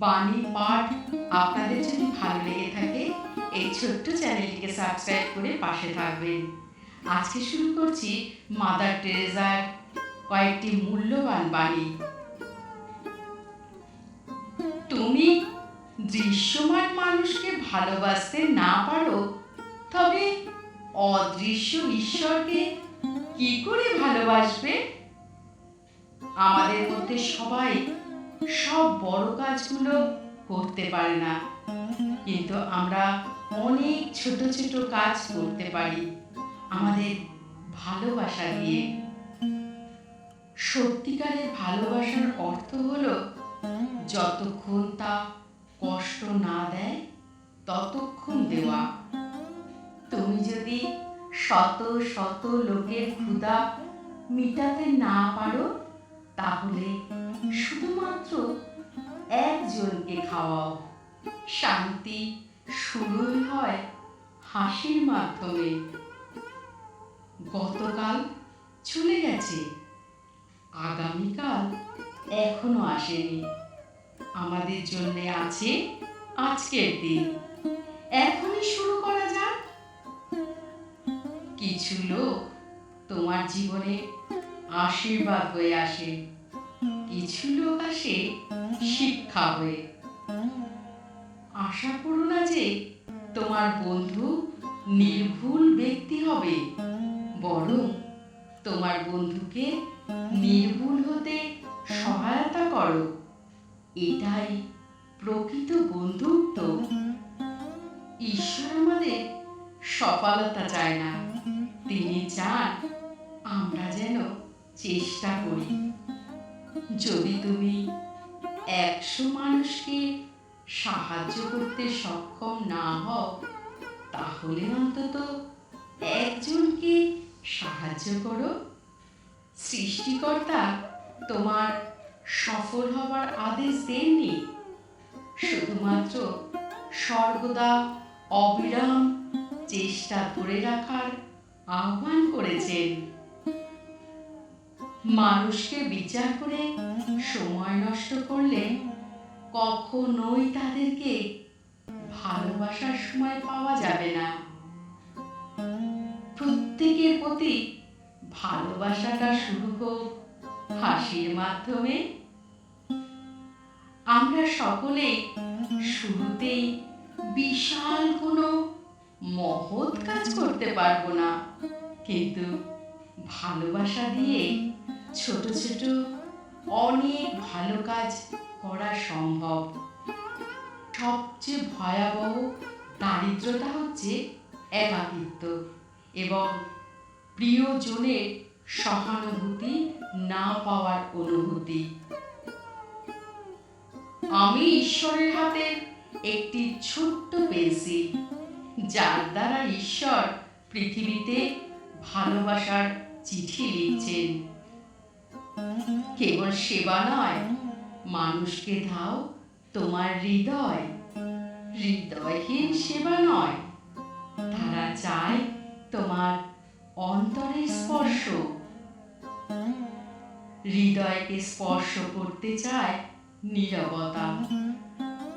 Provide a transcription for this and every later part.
বাণী, পাঠ আপনাদের যদি ভালো লেগে থাকে, এই ছোট্ট চ্যানেলটিকে সাবস্ক্রাইব করে পাশে থাকবেন। আজকে শুরু করছি মাদার টেরেজার কয়েকটি মূল্যবান বাণী। তুমি দৃশ্যমান মানুষকে ভালোবাসতে না পারো, তবে অদৃশ্য ঈশ্বরকে কি করে ভালোবাসবে? আমাদের মধ্যে সবাই সব বড় কাজগুলো করতে পারে না। কিন্তু আমরা অনেক ছোট ছোট কাজ করতে পারি। আমাদের ভালোবাসা দিয়ে। সত্যিকারের ভালোবাসার অর্থ হলো, যতক্ষণ তা কষ্ট না দেয়, ততক্ষণ দেওয়া। তুমি যদি শত শত লোকের ক্ষুধা মিটাতে না পারো তাহলে শুধুমাত্র একজনকে খাওয়াও। শান্তি শুরুই হয় হাসির মাধ্যমে। গতকাল চলে গেছে। আগামীকাল এখনও আসেনি। আমাদের জন্য আছে আজকের দিন। এখনই শুরু করা যাক। কিছু লোক তোমার জীবনে আশীর্বাদ হয়ে আসে। কিছু লোক আসে শিক্ষা হয়ে। আশা করো না যে তোমার বন্ধু নির্ভুল ব্যক্তি হবে, বরং তোমার বন্ধুকে নির্ভুল হতে সহায়তা করো। এটাই প্রকৃত বন্ধুত্ব। ঈশ্বর আমাদের সফলতা চায় না। তিনি চান চেষ্টা করি। যদি তুমি একশো মানুষকে সাহায্য করতে সক্ষম না হও, তাহলে অন্তত একজনকে সাহায্য করো। সৃষ্টিকর্তা তোমার সফল হবার আদেশ দেননি। শুধুমাত্র সর্বদা অবিরাম চেষ্টা ধরে রাখার আহ্বান করেছেন। মানুষকে বিচার করে, সময় নষ্ট করলে কখনোই তাদেরকে ভালোবাসার সময় পাওয়া যাবে না। প্রত্যেকের প্রতি ভালোবাসাটা শুরু হোক হাসির মাধ্যমে। আমরা সকলে শুরুতেই বিশাল কোনো মহৎ কাজ করতে পারব না, কিন্তু ভালোবাসা দিয়ে ছোট ছোট অনেক ভালো কাজ করা সম্ভব। সবচেয়ে ভয়াবহ দারিদ্রতা হচ্ছে একাকিত্ব এবং প্রিয়জনের সহানুভূতি না পাওয়ার অনুভূতি। আমি ঈশ্বরের হাতে একটি ছোট্ট পেন্সিল, যার দ্বারা ঈশ্বর পৃথিবীতে ভালোবাসার চিঠি লিখছেন। কেবল সেবা নয়, মানুষকে দাও তোমার হৃদয়। হৃদয়হীন সেবা নয়, তারা চায় তোমার অন্তরের স্পর্শ। হৃদয়কে স্পর্শ করতে চায় নীরবতা।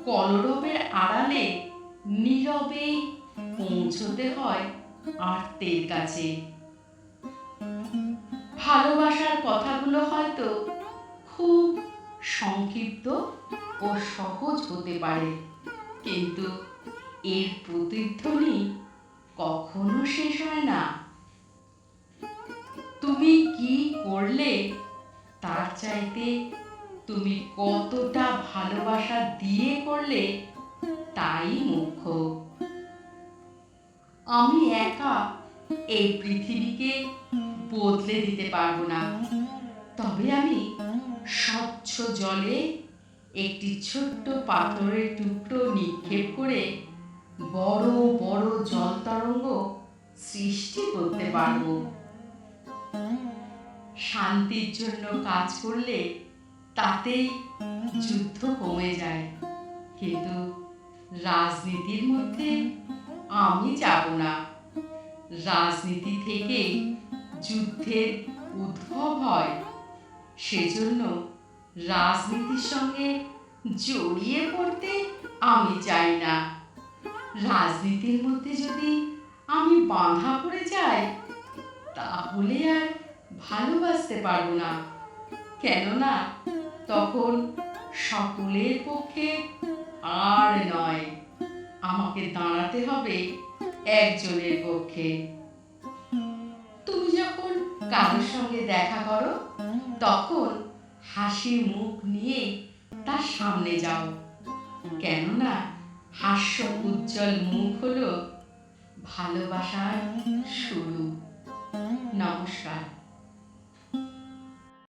কলরবের আড়ালে নীরবে পৌঁছতে হয় আর্তের কাছে। ভালোবাসার কথাগুলো হয়তো খুব সংক্ষিপ্ত ও সহজ হতে পারে, কিন্তু এর প্রতিধ্বনি কখনো শেষ হয় না। তুমি কি করলে তার চাইতে তুমি কতটা ভালোবাসা দিয়ে করলে তাই মুখ্য? আমি একা এই পৃথিবীকে বদলে দিতে পারব না। তবে আমি স্বচ্ছ জলে একটি ছোট্ট পাথরের টুকরো নিক্ষেপ করে বড় বড় জল তরঙ্গ সৃষ্টি করতে পারব। শান্তির জন্য কাজ করলে তাতেই যুদ্ধ কমে যায়। কিন্তু রাজনীতির মধ্যে আমি যাব না। রাজনীতি থেকেই যুদ্ধের উদ্ভব হয়। সেজন্য রাজনীতির সঙ্গে জড়িয়ে পড়তে আমি চাই না। রাজনীতির মধ্যে যদি আমি বাঁধা পড়ে যাই, তাহলে আর ভালোবাসতে পারব না। কেননা তখন সকলের পক্ষে আর নয়। আমাকে দাঁড়াতে হবে একজনের পক্ষে। তুমি যখন কারোর সঙ্গে দেখা করো, তখন হাসি মুখ নিয়ে তার সামনে যাও। কেননা হাস্য উজ্জ্বল মুখ হলো ভালোবাসার শুরু। নমস্কার।